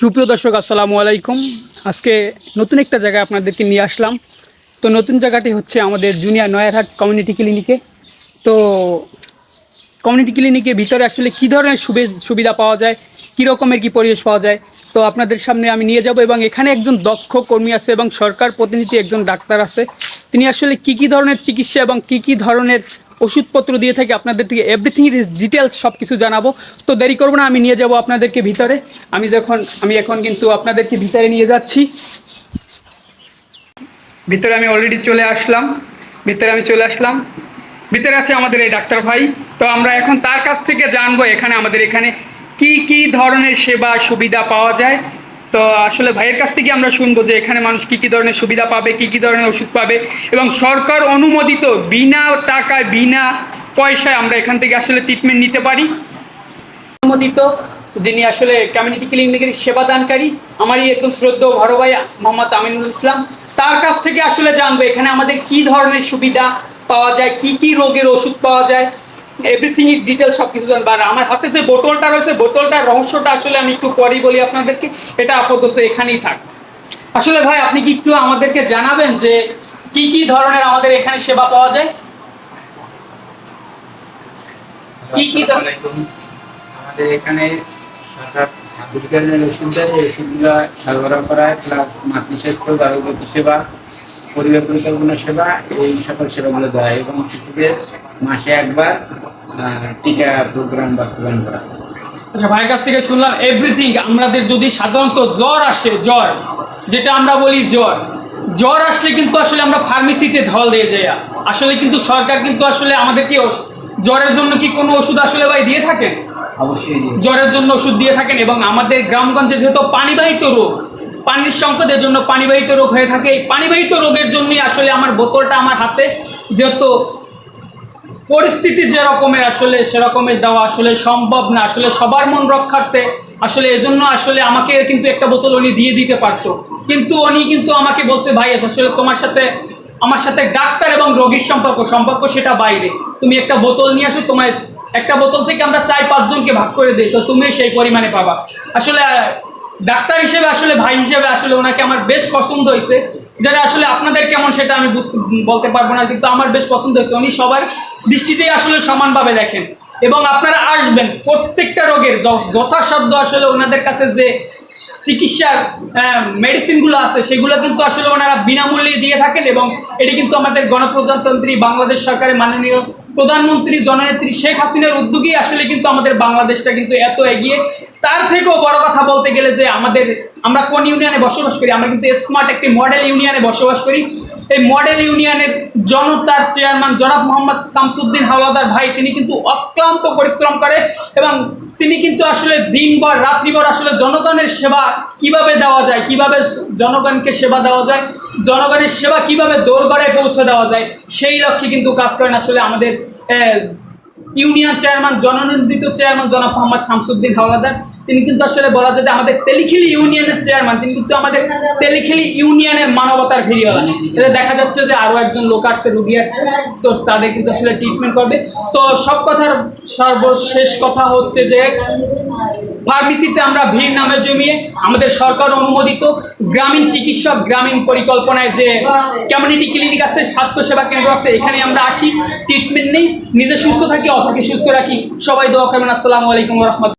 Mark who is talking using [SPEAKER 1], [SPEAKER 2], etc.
[SPEAKER 1] সুপ্রিয় দর্শক, আসসালামু আলাইকুম। আজকে নতুন একটা জায়গায় আপনাদেরকে নিয়ে আসলাম। তো নতুন জায়গাটি হচ্ছে আমাদের জুনিয়র নয়ারহাট কমিউনিটি ক্লিনিকে। তো কমিউনিটি ক্লিনিকের ভিতরে আসলে কী ধরনের সুবি- সুবিধা পাওয়া যায়, কী রকমের কী পরিবেশ পাওয়া যায়, তো আপনাদের সামনে আমি নিয়ে যাব এবং এখানে একজন দক্ষ কর্মী আছে এবং সরকার প্রতিনিধি একজন ডাক্তার আছে। তিনি আসলে কী কী ধরনের চিকিৎসা এবং কী কী ধরনের ওষুধপত্র দিয়ে থাকি আপনাদের থেকে এভরিথিং ডিটেলস সব কিছু জানাব। তো দেরি করব না, আমি নিয়ে যাব আপনাদেরকে ভিতরে। আমি যখন, আমি এখন কিন্তু আপনাদেরকে ভিতরে নিয়ে যাচ্ছি। ভিতরে আমি অলরেডি চলে আসলাম। ভিতরে আমি চলে আসলাম। ভিতরে আছে আমাদের এই ডাক্তার ভাই। তো আমরা এখন তার কাছ থেকে জানব এখানে আমাদের এখানে কি কি ধরনের সেবা সুবিধা পাওয়া যায়। তো আসলে ভাইয়ের কাছ থেকে আমরা শুনব যে এখানে মানুষ কি কি ধরনের সুবিধা পাবে, কি কি ধরনের ওষুধ পাবে এবং সরকার অনুমোদিত বিনা টাকায়, বিনা পয়সায় আমরা এখান থেকে আসলে ট্রিটমেন্ট নিতে পারি। অনুমোদিত, যিনি আসলে কমিউনিটি ক্লিনিকের সেবাদানকারী আমারই একদম শ্রদ্ধেয় বড় মোহাম্মদ আমিনুল ইসলাম, তার কাছ থেকে আসলে জানব এখানে আমাদের কি ধরনের সুবিধা পাওয়া যায়, কি কি রোগের ওষুধ পাওয়া যায়। এভরিথিং ডিটেল সব কিছু জানব। আর আমার হাতে যে বোতলটা রয়েছে, বোতলটার রহস্যটা আসলে আমি একটু পরেই বলি আপনাদেরকে। এটা আপাতত এখানেই থাক। আসলে ভাই, আপনি কি একটু আমাদেরকে জানাবেন যে কি কি ধরনের আমাদের এখানে সেবা পাওয়া যায়? কি কি।
[SPEAKER 2] আমাদের এখানে সরকার ওষুধ দেয়। ওষুধগুলো সরবরাহ করা প্লাস মাতৃস্বাস্থ্য গর্ভবতী সেবা। পরিবার পরিকল্পনা সেবা এই সকল সেবাগুলো দেওয়া হয় এবং শিশুদের মাসে একবার টিকা প্রোগ্রাম বাস্তবায়ন করা
[SPEAKER 1] আচ্ছা ভাইয়ের কাছ থেকে শুনলাম এভরিথিং আমাদের যদি সাধারণত জ্বর আসে জ্বর যেটা আমরা বলি জ্বর জ্বর আসলে কিন্তু আসলে আমরা ফার্মেসিতে ধল দিয়ে যাই আসলে কিন্তু সরকার কিন্তু আসলে আমাদেরকে জ্বরের জন্য কি কোনো ওষুধ আসলে ভাই দিয়ে থাকেন?
[SPEAKER 2] অবশ্যই
[SPEAKER 1] জ্বরের জন্য ওষুধ দিয়ে থাকেন এবং আমাদের গ্রামগঞ্জে যেহেতু পানিবাহিত রোগ পানির সংকটের জন্য পানিবাহিত রোগ হয়ে থাকে। এই পানিবাহিত রোগের জন্যই আসলে আমার বোতলটা আমার হাতে। যেহেতু পরিস্থিতি যে রকমের আসলে সেরকমের দেওয়া আসলে সম্ভব না। আসলে সবার মন রক্ষার্থে আসলে এজন্য আসলে আমাকে কিন্তু একটা বোতল উনি দিয়ে দিতে পারতো। কিন্তু উনি কিন্তু আমাকে বলছে, ভাই, আসলে তোমার সাথে, আমার সাথে ডাক্তার এবং রোগীর সম্পর্ক সম্পর্ক সেটা বাইরে। তুমি একটা বোতল নিয়ে আসো তোমার একটা বোতল থেকে আমরা চার পাঁচজনকে ভাগ করে দিই। তো তুমি সেই পরিমাণে পাবা। আসলে ডাক্তার হিসেবে আসলে, ভাই হিসেবে আসলে ওনাকে আমার বেশ পছন্দ হয়েছে। যারা আসলে আপনাদের কেমন সেটা আমি বুঝতে, বলতে পারব না, কিন্তু আমার বেশ পছন্দ হয়েছে। উনি সবার দৃষ্টিতেই আসলে সমানভাবে দেখেন। এবং আপনারা আসবেন, প্রত্যেকটা রোগের যথাসাধ্য আসলে ওনাদের কাছে যে চিকিৎসার মেডিসিনগুলো আছে, সেগুলো কিন্তু আসলে ওনারা বিনামূল্যে দিয়ে থাকেন এবং এটি কিন্তু আমাদের গণপ্রজাতন্ত্রী বাংলাদেশ সরকারের মাননীয় প্রধানমন্ত্রী জননেত্রী শেখ হাসিনার উদ্যোগেই আসলে কিন্তু আমাদের বাংলাদেশটা কিন্তু এত এগিয়ে তার থেকেও বড় কথা বলতে গেলে যে আমাদের, আমরা কোন ইউনিয়নে বসবাস করি? আমরা কিন্তু স্মার্ট একটি মডেল ইউনিয়নে বসবাস করি। এই মডেল ইউনিয়নের জনতার চেয়ারম্যান জনাব মোহাম্মদ শামসুদ্দিন হাওলাদার ভাই, তিনি কিন্তু অত্যন্ত পরিশ্রম করে এবং তিনি কিন্তু আসলে দিনভর, রাত্রিভর আসলে জনগণের সেবা কীভাবে দেওয়া যায়, কীভাবে জনগণকে সেবা দেওয়া যায়, জনগণের সেবা কীভাবে দোরগড়ায় পৌঁছে দেওয়া যায়, সেই লক্ষ্যে কিন্তু কাজ করেন আসলে আমাদের ইউনিয়ন চেয়ারম্যান জননির্দিত চেয়ারম্যান জনাব মোহাম্মদ শামসুদ্দিন হাওলাদার। তিনি কিন্তু আসলে বলা যায় যে আমাদের তেলিখিলি ইউনিয়নের চেয়ারম্যান তিনি কিন্তু আমাদের তেলিখিলি ইউনিয়নের মানবতার ফিরিওয়ালা এতে দেখা যাচ্ছে যে আরও একজন লোক আসছে, রুগী আসছে, তো তাদের কিন্তু আসলে ট্রিটমেন্ট করবে। তো সব কথার সর্বশেষ কথা হচ্ছে যে ফার্মেসিতে আমরা ভিড় নামে জমিয়ে আমাদের সরকার অনুমোদিত গ্রামীণ চিকিৎসক গ্রামীণ পরিকল্পনায় যে কমিউনিটি ক্লিনিক আছে, স্বাস্থ্যসেবা কেন্দ্র আছে, এখানে আমরা আসি ট্রিটমেন্ট নেই। নিজে সুস্থ থাকি, অপরকে সুস্থ রাখি। সবাই দোয়া করবেন। আসসালামু আলাইকুম রহমত